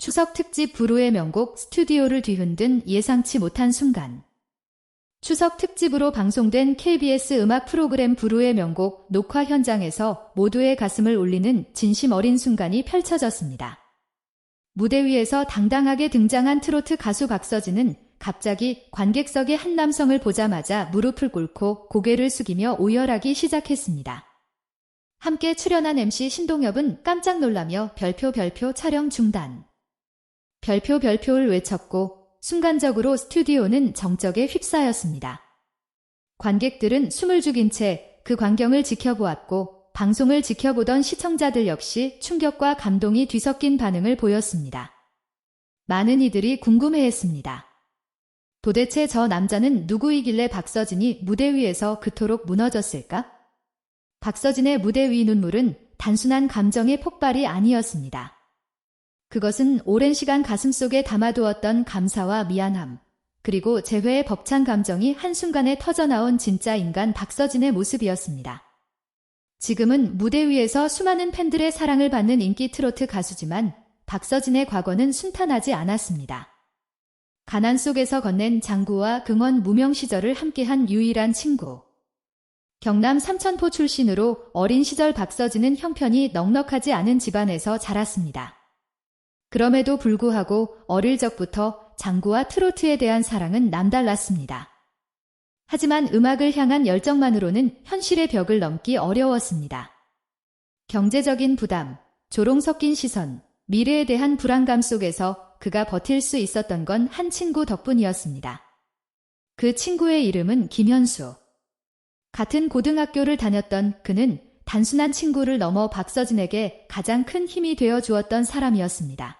추석 특집 부르의 명곡 스튜디오를 뒤흔든 예상치 못한 순간. 추석 특집으로 방송된 KBS 음악 프로그램 부르의 명곡 녹화 현장에서 모두의 가슴을 울리는 진심 어린 순간이 펼쳐졌습니다. 무대 위에서 당당하게 등장한 트로트 가수 박서진은 갑자기 관객석의 한 남성을 보자마자 무릎을 꿇고 고개를 숙이며 오열하기 시작했습니다. 함께 출연한 MC 신동엽은 깜짝 놀라며 별표 별표 촬영 중단. 별표 별표를 외쳤고 순간적으로 스튜디오는 정적에 휩싸였습니다. 관객들은 숨을 죽인 채 그 광경을 지켜보았고 방송을 지켜보던 시청자들 역시 충격과 감동이 뒤섞인 반응을 보였습니다. 많은 이들이 궁금해했습니다. 도대체 저 남자는 누구이길래 박서진이 무대 위에서 그토록 무너졌을까? 박서진의 무대 위 눈물은 단순한 감정의 폭발이 아니었습니다. 그것은 오랜 시간 가슴속에 담아두었던 감사와 미안함, 그리고 재회의 벅찬 감정이 한순간에 터져나온 진짜 인간 박서진의 모습이었습니다. 지금은 무대 위에서 수많은 팬들의 사랑을 받는 인기 트로트 가수지만 박서진의 과거는 순탄하지 않았습니다. 가난 속에서 건넨 장구와 긍원 무명 시절을 함께한 유일한 친구. 경남 삼천포 출신으로 어린 시절 박서진은 형편이 넉넉하지 않은 집안에서 자랐습니다. 그럼에도 불구하고 어릴 적부터 장구와 트로트에 대한 사랑은 남달랐습니다. 하지만 음악을 향한 열정만으로는 현실의 벽을 넘기 어려웠습니다. 경제적인 부담, 조롱 섞인 시선, 미래에 대한 불안감 속에서 그가 버틸 수 있었던 건 한 친구 덕분이었습니다. 그 친구의 이름은 김현수. 같은 고등학교를 다녔던 그는 단순한 친구를 넘어 박서진에게 가장 큰 힘이 되어 주었던 사람이었습니다.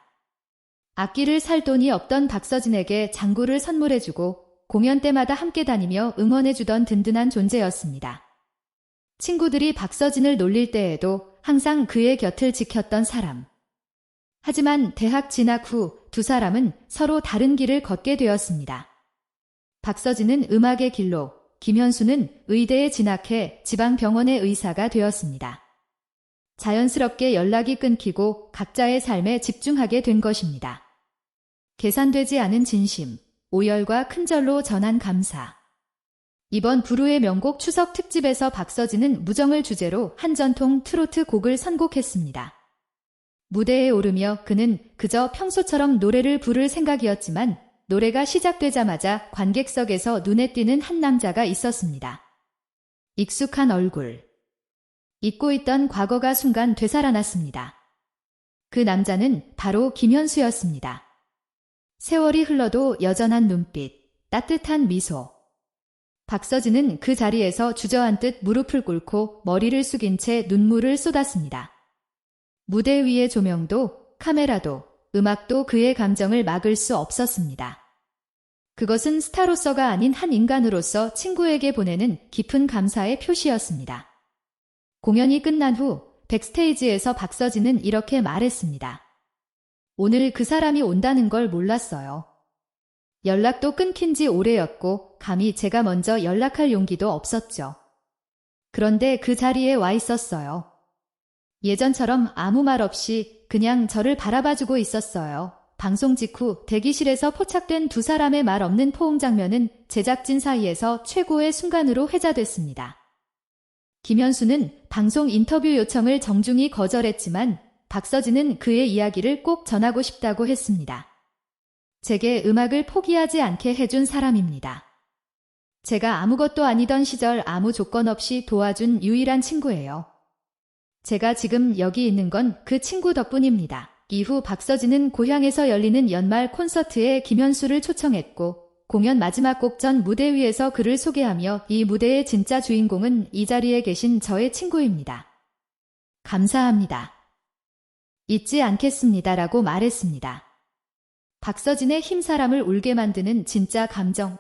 악기를 살 돈이 없던 박서진에게 장구를 선물해주고 공연 때마다 함께 다니며 응원해주던 든든한 존재였습니다. 친구들이 박서진을 놀릴 때에도 항상 그의 곁을 지켰던 사람. 하지만 대학 진학 후 두 사람은 서로 다른 길을 걷게 되었습니다. 박서진은 음악의 길로, 김현수는 의대에 진학해 지방병원의 의사가 되었습니다. 자연스럽게 연락이 끊기고 각자의 삶에 집중하게 된 것입니다. 계산되지 않은 진심, 오열과 큰절로 전한 감사. 이번 부르의 명곡 추석 특집에서 박서진은 무정을 주제로 한 전통 트로트 곡을 선곡했습니다. 무대에 오르며 그는 그저 평소처럼 노래를 부를 생각이었지만 노래가 시작되자마자 관객석에서 눈에 띄는 한 남자가 있었습니다. 익숙한 얼굴. 잊고 있던 과거가 순간 되살아났습니다. 그 남자는 바로 김현수였습니다. 세월이 흘러도 여전한 눈빛, 따뜻한 미소. 박서진은 그 자리에서 주저앉듯 무릎을 꿇고 머리를 숙인 채 눈물을 쏟았습니다. 무대 위의 조명도, 카메라도, 음악도 그의 감정을 막을 수 없었습니다. 그것은 스타로서가 아닌 한 인간으로서 친구에게 보내는 깊은 감사의 표시였습니다. 공연이 끝난 후 백스테이지에서 박서진은 이렇게 말했습니다. 오늘 그 사람이 온다는 걸 몰랐어요. 연락도 끊긴 지 오래였고 감히 제가 먼저 연락할 용기도 없었죠. 그런데 그 자리에 와 있었어요. 예전처럼 아무 말 없이 그냥 저를 바라봐주고 있었어요. 방송 직후 대기실에서 포착된 두 사람의 말 없는 포옹 장면은 제작진 사이에서 최고의 순간으로 회자됐습니다. 김현수는 방송 인터뷰 요청을 정중히 거절했지만 박서진은 그의 이야기를 꼭 전하고 싶다고 했습니다. 제게 음악을 포기하지 않게 해준 사람입니다. 제가 아무것도 아니던 시절 아무 조건 없이 도와준 유일한 친구예요. 제가 지금 여기 있는 건 그 친구 덕분입니다. 이후 박서진은 고향에서 열리는 연말 콘서트에 김현수를 초청했고 공연 마지막 곡 전 무대 위에서 그를 소개하며 이 무대의 진짜 주인공은 이 자리에 계신 저의 친구입니다. 감사합니다. 잊지 않겠습니다. 라고 말했습니다. 박서진의 힘 사람을 울게 만드는 진짜 감정.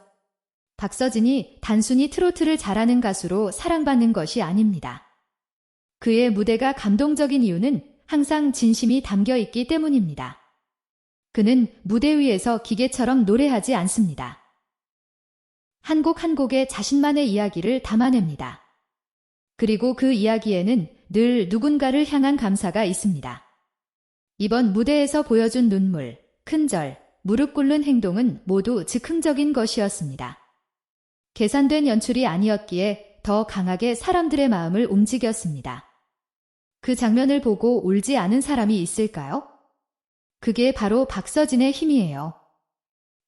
박서진이 단순히 트로트를 잘하는 가수로 사랑받는 것이 아닙니다. 그의 무대가 감동적인 이유는 항상 진심이 담겨 있기 때문입니다. 그는 무대 위에서 기계처럼 노래하지 않습니다. 한 곡 한 곡에 자신만의 이야기를 담아냅니다. 그리고 그 이야기에는 늘 누군가를 향한 감사가 있습니다. 이번 무대에서 보여준 눈물, 큰절, 무릎 꿇는 행동은 모두 즉흥적인 것이었습니다. 계산된 연출이 아니었기에 더 강하게 사람들의 마음을 움직였습니다. 그 장면을 보고 울지 않은 사람이 있을까요? 그게 바로 박서진의 힘이에요.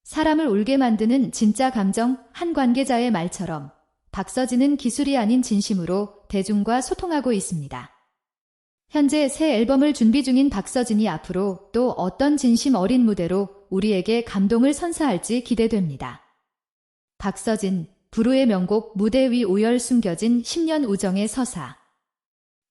사람을 울게 만드는 진짜 감정 한 관계자의 말처럼 박서진은 기술이 아닌 진심으로 대중과 소통하고 있습니다. 현재 새 앨범을 준비 중인 박서진이 앞으로 또 어떤 진심 어린 무대로 우리에게 감동을 선사할지 기대됩니다. 박서진, 부르의 명곡 무대 위 오열 숨겨진 10년 우정의 서사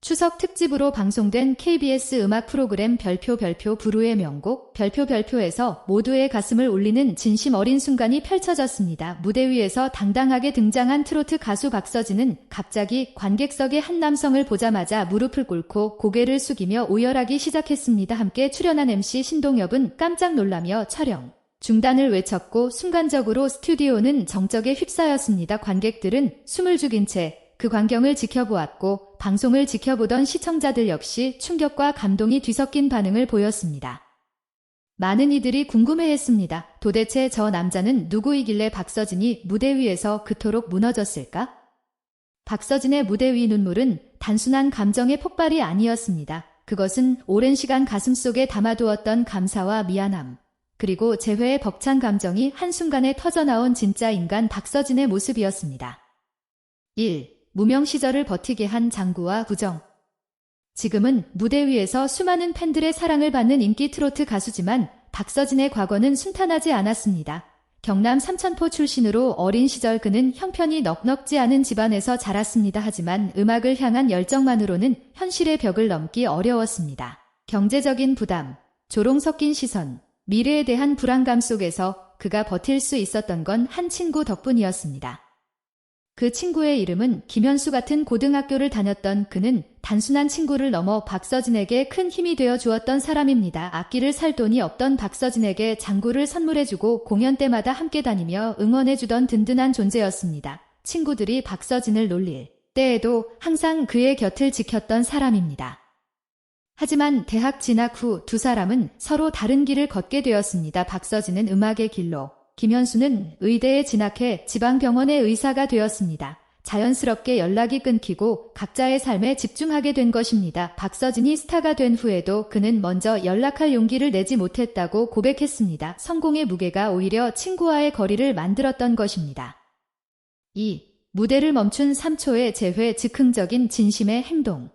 추석 특집으로 방송된 KBS 음악 프로그램 별표 별표 부르의 명곡 별표 별표에서 모두의 가슴을 울리는 진심 어린 순간이 펼쳐졌습니다. 무대 위에서 당당하게 등장한 트로트 가수 박서진은 갑자기 관객석의 한 남성을 보자마자 무릎을 꿇고 고개를 숙이며 오열하기 시작했습니다. 함께 출연한 MC 신동엽은 깜짝 놀라며 촬영. 중단을 외쳤고 순간적으로 스튜디오는 정적에 휩싸였습니다. 관객들은 숨을 죽인 채 그 광경을 지켜보았고 방송을 지켜보던 시청자들 역시 충격과 감동이 뒤섞인 반응을 보였습니다. 많은 이들이 궁금해했습니다. 도대체 저 남자는 누구이길래 박서진이 무대 위에서 그토록 무너졌을까? 박서진의 무대 위 눈물은 단순한 감정의 폭발이 아니었습니다. 그것은 오랜 시간 가슴 속에 담아두었던 감사와 미안함, 그리고 재회의 벅찬 감정이 한순간에 터져나온 진짜 인간 박서진의 모습이었습니다. 1. 무명 시절을 버티게 한 장구와 부정. 지금은 무대 위에서 수많은 팬들의 사랑을 받는 인기 트로트 가수지만 박서진의 과거는 순탄하지 않았습니다. 경남 삼천포 출신으로 어린 시절 그는 형편이 넉넉지 않은 집안에서 자랐습니다. 하지만 음악을 향한 열정만으로는 현실의 벽을 넘기 어려웠습니다. 경제적인 부담, 조롱 섞인 시선, 미래에 대한 불안감 속에서 그가 버틸 수 있었던 건 한 친구 덕분이었습니다. 그 친구의 이름은 김현수 같은 고등학교를 다녔던 그는 단순한 친구를 넘어 박서진에게 큰 힘이 되어 주었던 사람입니다. 악기를 살 돈이 없던 박서진에게 장구를 선물해주고 공연 때마다 함께 다니며 응원해주던 든든한 존재였습니다. 친구들이 박서진을 놀릴 때에도 항상 그의 곁을 지켰던 사람입니다. 하지만 대학 진학 후 두 사람은 서로 다른 길을 걷게 되었습니다. 박서진은 음악의 길로, 김현수는 의대에 진학해 지방병원의 의사가 되었습니다. 자연스럽게 연락이 끊기고 각자의 삶에 집중하게 된 것입니다. 박서진이 스타가 된 후에도 그는 먼저 연락할 용기를 내지 못했다고 고백했습니다. 성공의 무게가 오히려 친구와의 거리를 만들었던 것입니다. 2. 무대를 멈춘 3초의 재회 즉흥적인 진심의 행동.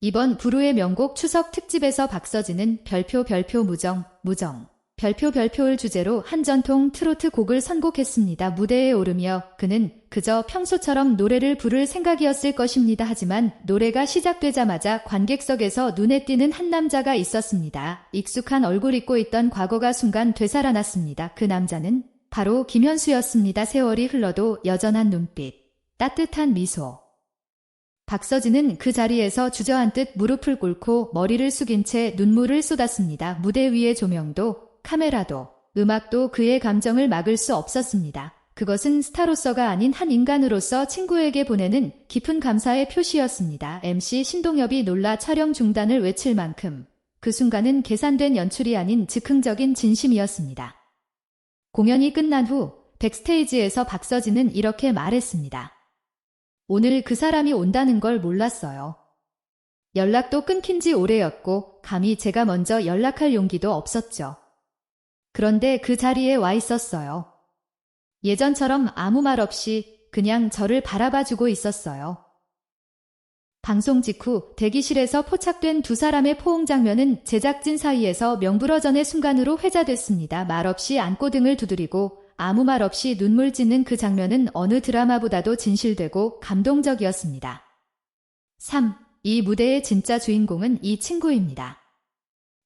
이번 부르의 명곡 추석 특집에서 박서진은 별표 별표 무정, 무정, 별표 별표를 주제로 한 전통 트로트 곡을 선곡했습니다. 무대에 오르며 그는 그저 평소처럼 노래를 부를 생각이었을 것입니다. 하지만 노래가 시작되자마자 관객석에서 눈에 띄는 한 남자가 있었습니다. 익숙한 얼굴 잊고 있던 과거가 순간 되살아났습니다. 그 남자는 바로 김현수였습니다. 세월이 흘러도 여전한 눈빛, 따뜻한 미소. 박서진은 그 자리에서 주저앉듯 무릎을 꿇고 머리를 숙인 채 눈물을 쏟았습니다. 무대 위의 조명도 카메라도 음악도 그의 감정을 막을 수 없었습니다. 그것은 스타로서가 아닌 한 인간으로서 친구에게 보내는 깊은 감사의 표시였습니다. MC 신동엽이 놀라 촬영 중단을 외칠 만큼 그 순간은 계산된 연출이 아닌 즉흥적인 진심이었습니다. 공연이 끝난 후 백스테이지에서 박서진은 이렇게 말했습니다. 오늘 그 사람이 온다는 걸 몰랐어요. 연락도 끊긴 지 오래였고 감히 제가 먼저 연락할 용기도 없었죠. 그런데 그 자리에 와 있었어요. 예전처럼 아무 말 없이 그냥 저를 바라봐 주고 있었어요. 방송 직후 대기실에서 포착된 두 사람의 포옹 장면은 제작진 사이에서 명불허전의 순간으로 회자됐습니다. 말없이 안고 등을 두드리고 아무 말 없이 눈물 짓는 그 장면은 어느 드라마보다도 진실되고 감동적이었습니다. 3. 이 무대의 진짜 주인공은 이 친구입니다.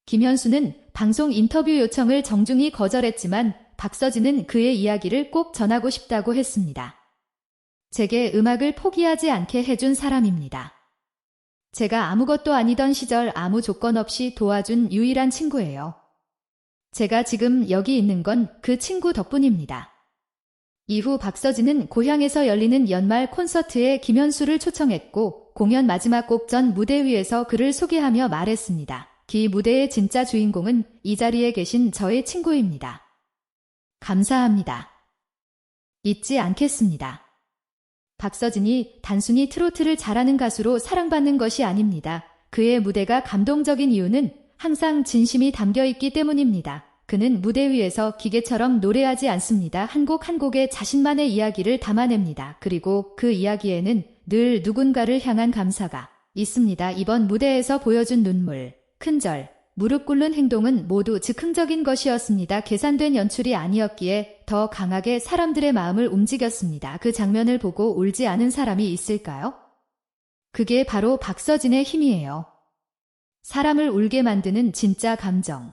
김현수는 방송 인터뷰 요청을 정중히 거절했지만 박서진은 그의 이야기를 꼭 전하고 싶다고 했습니다. 제게 음악을 포기하지 않게 해준 사람입니다. 제가 아무것도 아니던 시절 아무 조건 없이 도와준 유일한 친구예요. 제가 지금 여기 있는 건 그 친구 덕분입니다. 이후 박서진은 고향에서 열리는 연말 콘서트에 김현수를 초청했고 공연 마지막 곡 전 무대 위에서 그를 소개하며 말했습니다. 기 무대의 진짜 주인공은 이 자리에 계신 저의 친구입니다. 감사합니다. 잊지 않겠습니다. 박서진이 단순히 트로트를 잘하는 가수로 사랑받는 것이 아닙니다. 그의 무대가 감동적인 이유는 항상 진심이 담겨 있기 때문입니다. 그는 무대 위에서 기계처럼 노래하지 않습니다. 한 곡 한 곡에 자신만의 이야기를 담아냅니다. 그리고 그 이야기에는 늘 누군가를 향한 감사가 있습니다. 이번 무대에서 보여준 눈물, 큰절, 무릎 꿇는 행동은 모두 즉흥적인 것이었습니다. 계산된 연출이 아니었기에 더 강하게 사람들의 마음을 움직였습니다. 그 장면을 보고 울지 않은 사람이 있을까요? 그게 바로 박서진의 힘이에요. 사람을 울게 만드는 진짜 감정.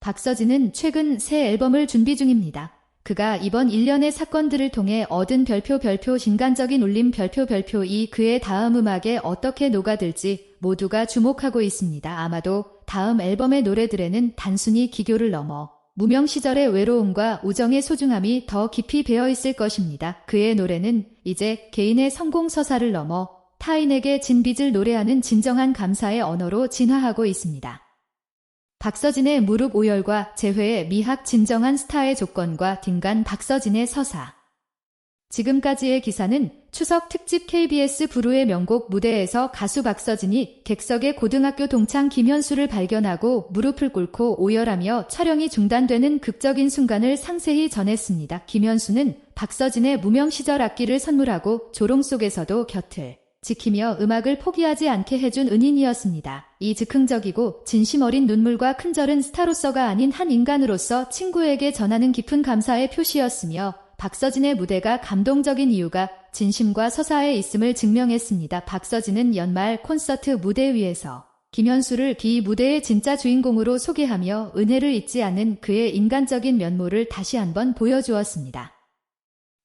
박서진은 최근 새 앨범을 준비 중입니다. 그가 이번 일련의 사건들을 통해 얻은 별표 별표 인간적인 울림 별표 별표 이 그의 다음 음악에 어떻게 녹아들지 모두가 주목하고 있습니다. 아마도 다음 앨범의 노래들에는 단순히 기교를 넘어 무명 시절의 외로움과 우정의 소중함이 더 깊이 배어 있을 것입니다. 그의 노래는 이제 개인의 성공 서사를 넘어 타인에게 진 빚을 노래하는 진정한 감사의 언어로 진화하고 있습니다. 박서진의 무릎 오열과 재회의 미학 진정한 스타의 조건과 딩간 박서진의 서사. 지금까지의 기사는 추석 특집 KBS 부르의 명곡 무대에서 가수 박서진이 객석의 고등학교 동창 김현수를 발견하고 무릎을 꿇고 오열하며 촬영이 중단되는 극적인 순간을 상세히 전했습니다. 김현수는 박서진의 무명 시절 악기를 선물하고 조롱 속에서도 곁을 지키며 음악을 포기하지 않게 해준 은인이었습니다. 이 즉흥적이고 진심 어린 눈물과 큰절은 스타로서가 아닌 한 인간으로서 친구에게 전하는 깊은 감사의 표시였으며 박서진의 무대가 감동적인 이유가 진심과 서사에 있음을 증명했습니다. 박서진은 연말 콘서트 무대 위에서 김현수를 기 무대의 진짜 주인공으로 소개하며 은혜를 잊지 않는 그의 인간적인 면모를 다시 한번 보여주었습니다.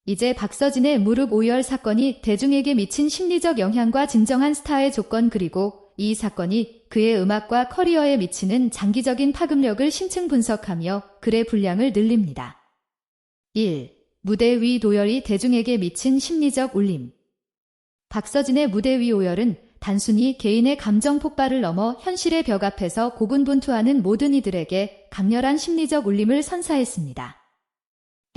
이제 박서진의 무릎 오열 사건이 대중에게 미친 심리적 영향과 진정한 스타의 조건 그리고 이 사건이 그의 음악과 커리어에 미치는 장기적인 파급력을 심층 분석하며 글의 분량을 늘립니다. 1. 무대 위 도열이 대중에게 미친 심리적 울림. 박서진의 무대 위 오열은 단순히 개인의 감정 폭발을 넘어 현실의 벽 앞에서 고군분투하는 모든 이들에게 강렬한 심리적 울림을 선사했습니다.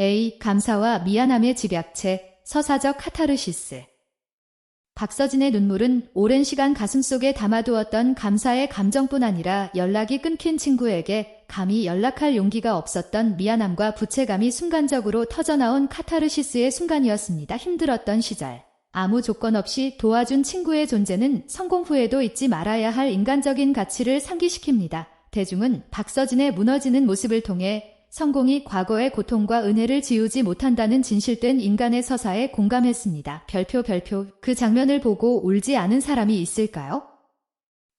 A. 감사와 미안함의 집약체, 서사적 카타르시스. 박서진의 눈물은 오랜 시간 가슴 속에 담아두었던 감사의 감정뿐 아니라 연락이 끊긴 친구에게 감히 연락할 용기가 없었던 미안함과 부채감이 순간적으로 터져나온 카타르시스의 순간이었습니다. 힘들었던 시절. 아무 조건 없이 도와준 친구의 존재는 성공 후에도 잊지 말아야 할 인간적인 가치를 상기시킵니다. 대중은 박서진의 무너지는 모습을 통해 성공이 과거의 고통과 은혜를 지우지 못한다는 진실된 인간의 서사에 공감했습니다. 별표 별표 그 장면을 보고 울지 않은 사람이 있을까요?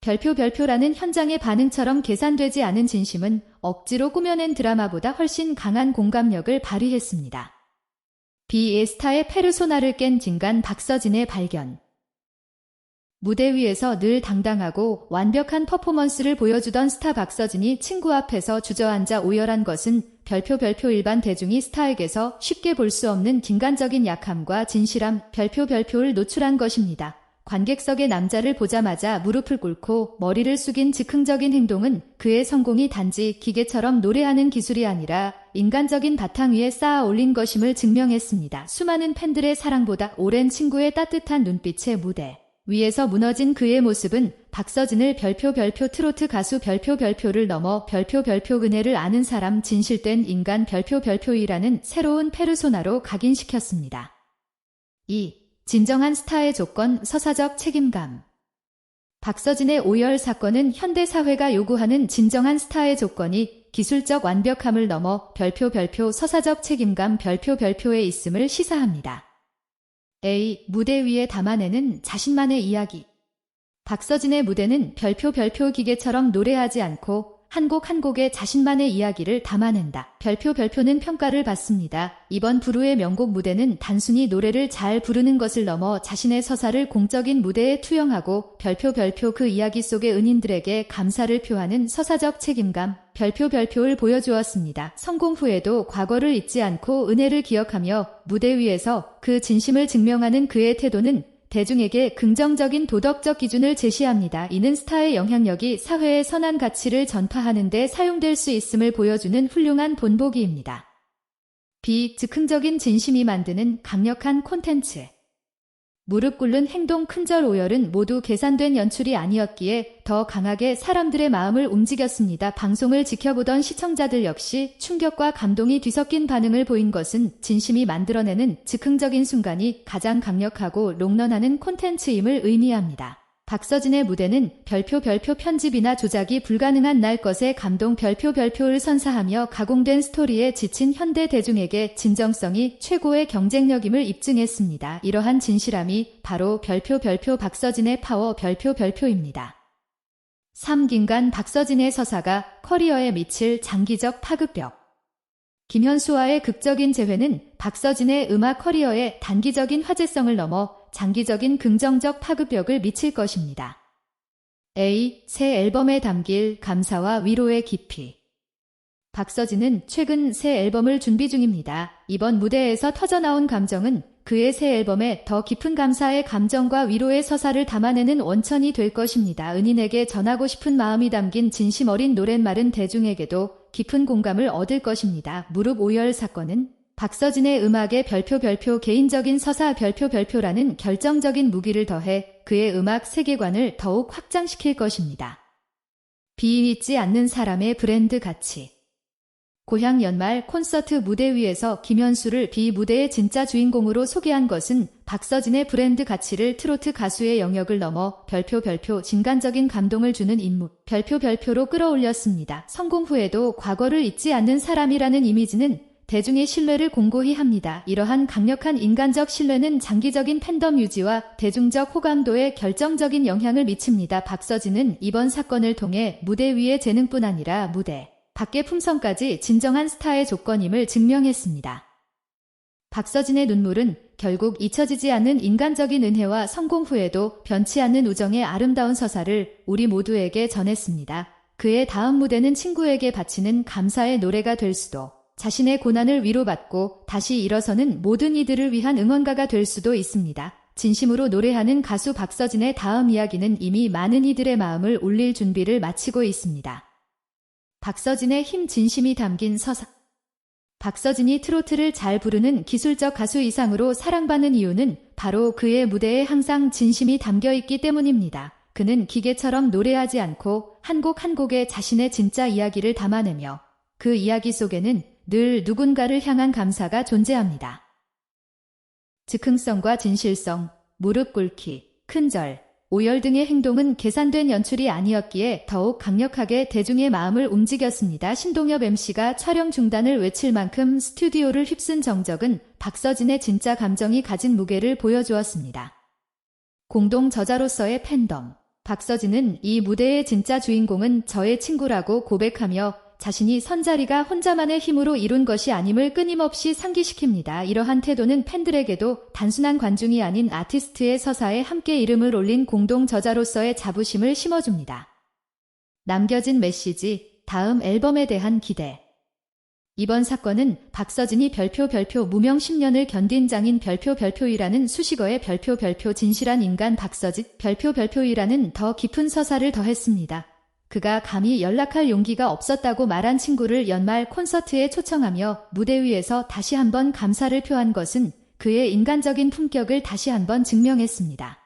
별표 별표라는 현장의 반응처럼 계산되지 않은 진심은 억지로 꾸며낸 드라마보다 훨씬 강한 공감력을 발휘했습니다. 비에스타의 페르소나를 깬 진간 박서진의 발견 무대 위에서 늘 당당하고 완벽한 퍼포먼스를 보여주던 스타 박서진이 친구 앞에서 주저앉아 오열한 것은 별표 별표 일반 대중이 스타에게서 쉽게 볼 수 없는 긴간적인 약함과 진실함 별표 별표를 노출한 것입니다. 관객석의 남자를 보자마자 무릎을 꿇고 머리를 숙인 즉흥적인 행동은 그의 성공이 단지 기계처럼 노래하는 기술이 아니라 인간적인 바탕 위에 쌓아 올린 것임을 증명했습니다. 수많은 팬들의 사랑보다 오랜 친구의 따뜻한 눈빛의 무대. 위에서 무너진 그의 모습은 박서진을 별표 별표 트로트 가수 별표 별표를 넘어 별표 별표 그네를 아는 사람 진실된 인간 별표 별표이라는 새로운 페르소나로 각인시켰습니다. 2. 진정한 스타의 조건 서사적 책임감 박서진의 오열 사건은 현대 사회가 요구하는 진정한 스타의 조건이 기술적 완벽함을 넘어 별표 별표 서사적 책임감 별표 별표에 있음을 시사합니다. A. 무대 위에 담아내는 자신만의 이야기. 박서진의 무대는 별표 별표 기계처럼 노래하지 않고 한 곡 한 곡에 자신만의 이야기를 담아낸다. 별표 별표는 평가를 받습니다. 이번 부르의 명곡 무대는 단순히 노래를 잘 부르는 것을 넘어 자신의 서사를 공적인 무대에 투영하고 별표 별표 그 이야기 속의 은인들에게 감사를 표하는 서사적 책임감, 별표 별표를 보여주었습니다. 성공 후에도 과거를 잊지 않고 은혜를 기억하며 무대 위에서 그 진심을 증명하는 그의 태도는 대중에게 긍정적인 도덕적 기준을 제시합니다. 이는 스타의 영향력이 사회의 선한 가치를 전파하는 데 사용될 수 있음을 보여주는 훌륭한 본보기입니다. 비, 즉흥적인 진심이 만드는 강력한 콘텐츠. 무릎 꿇는 행동 큰절 오열은 모두 계산된 연출이 아니었기에 더 강하게 사람들의 마음을 움직였습니다. 방송을 지켜보던 시청자들 역시 충격과 감동이 뒤섞인 반응을 보인 것은 진심이 만들어내는 즉흥적인 순간이 가장 강력하고 롱런하는 콘텐츠임을 의미합니다. 박서진의 무대는 별표 별표 편집이나 조작이 불가능한 날 것의 감동 별표 별표를 선사하며 가공된 스토리에 지친 현대 대중에게 진정성이 최고의 경쟁력임을 입증했습니다. 이러한 진실함이 바로 별표 별표 박서진의 파워 별표 별표입니다. 3김간 박서진의 서사가 커리어에 미칠 장기적 파급력 김현수와의 극적인 재회는 박서진의 음악 커리어에 단기적인 화제성을 넘어 장기적인 긍정적 파급력을 미칠 것입니다. A. 새 앨범에 담길 감사와 위로의 깊이. 박서진은 최근 새 앨범을 준비 중입니다. 이번 무대에서 터져나온 감정은 그의 새 앨범에 더 깊은 감사의 감정과 위로의 서사를 담아내는 원천이 될 것입니다. 은인에게 전하고 싶은 마음이 담긴 진심 어린 노랫말은 대중에게도 깊은 공감을 얻을 것입니다. 무릎 오열 사건은 박서진의 음악에 별표 별표 개인적인 서사 별표 별표라는 결정적인 무기를 더해 그의 음악 세계관을 더욱 확장시킬 것입니다. 비위있지 않는 사람의 브랜드 가치 고향 연말 콘서트 무대 위에서 김현수를 비 무대의 진짜 주인공으로 소개한 것은 박서진의 브랜드 가치를 트로트 가수의 영역을 넘어 별표 별표 진간적인 감동을 주는 인물 별표 별표로 끌어올렸습니다. 성공 후에도 과거를 잊지 않는 사람이라는 이미지는 대중의 신뢰를 공고히 합니다. 이러한 강력한 인간적 신뢰는 장기적인 팬덤 유지와 대중적 호감도에 결정적인 영향을 미칩니다. 박서진은 이번 사건을 통해 무대 위의 재능뿐 아니라 무대 밖의 품성까지 진정한 스타의 조건임을 증명했습니다. 박서진의 눈물은 결국 잊혀지지 않는 인간적인 은혜와 성공 후에도 변치 않는 우정의 아름다운 서사를 우리 모두에게 전했습니다. 그의 다음 무대는 친구에게 바치는 감사의 노래가 될 수도 자신의 고난을 위로받고 다시 일어서는 모든 이들을 위한 응원가가 될 수도 있습니다. 진심으로 노래하는 가수 박서진의 다음 이야기는 이미 많은 이들의 마음을 울릴 준비를 마치고 있습니다. 박서진의 힘 진심이 담긴 서사 박서진이 트로트를 잘 부르는 기술적 가수 이상으로 사랑받는 이유는 바로 그의 무대에 항상 진심이 담겨 있기 때문입니다. 그는 기계처럼 노래하지 않고 한 곡 한 곡에 자신의 진짜 이야기를 담아내며 그 이야기 속에는 늘 누군가를 향한 감사가 존재합니다. 즉흥성과 진실성, 무릎 꿇기, 큰절, 오열 등의 행동은 계산된 연출이 아니었기에 더욱 강력하게 대중의 마음을 움직였습니다. 신동엽 MC가 촬영 중단을 외칠 만큼 스튜디오를 휩쓴 정적은 박서진의 진짜 감정이 가진 무게를 보여주었습니다. 공동 저자로서의 팬덤 박서진은 이 무대의 진짜 주인공은 저의 친구라고 고백하며 자신이 선자리가 혼자만의 힘으로 이룬 것이 아님을 끊임없이 상기시킵니다. 이러한 태도는 팬들에게도 단순한 관중이 아닌 아티스트의 서사에 함께 이름을 올린 공동 저자로서의 자부심을 심어줍니다. 남겨진 메시지, 다음 앨범에 대한 기대. 이번 사건은 박서진이 별표 별표 무명 10년을 견딘 장인 별표 별표이라는 수식어의 별표 별표 진실한 인간 박서진 별표 별표이라는 더 깊은 서사를 더했습니다. 그가 감히 연락할 용기가 없었다고 말한 친구를 연말 콘서트에 초청하며 무대 위에서 다시 한번 감사를 표한 것은 그의 인간적인 품격을 다시 한번 증명했습니다.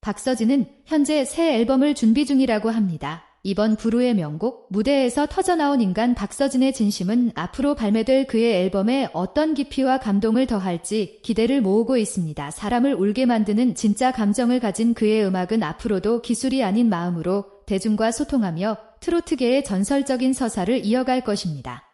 박서진은 현재 새 앨범을 준비 중이라고 합니다. 이번 부르의 명곡 무대에서 터져나온 인간 박서진의 진심은 앞으로 발매될 그의 앨범에 어떤 깊이와 감동을 더할지 기대를 모으고 있습니다. 사람을 울게 만드는 진짜 감정을 가진 그의 음악은 앞으로도 기술이 아닌 마음으로 대중과 소통하며 트로트계의 전설적인 서사를 이어갈 것입니다.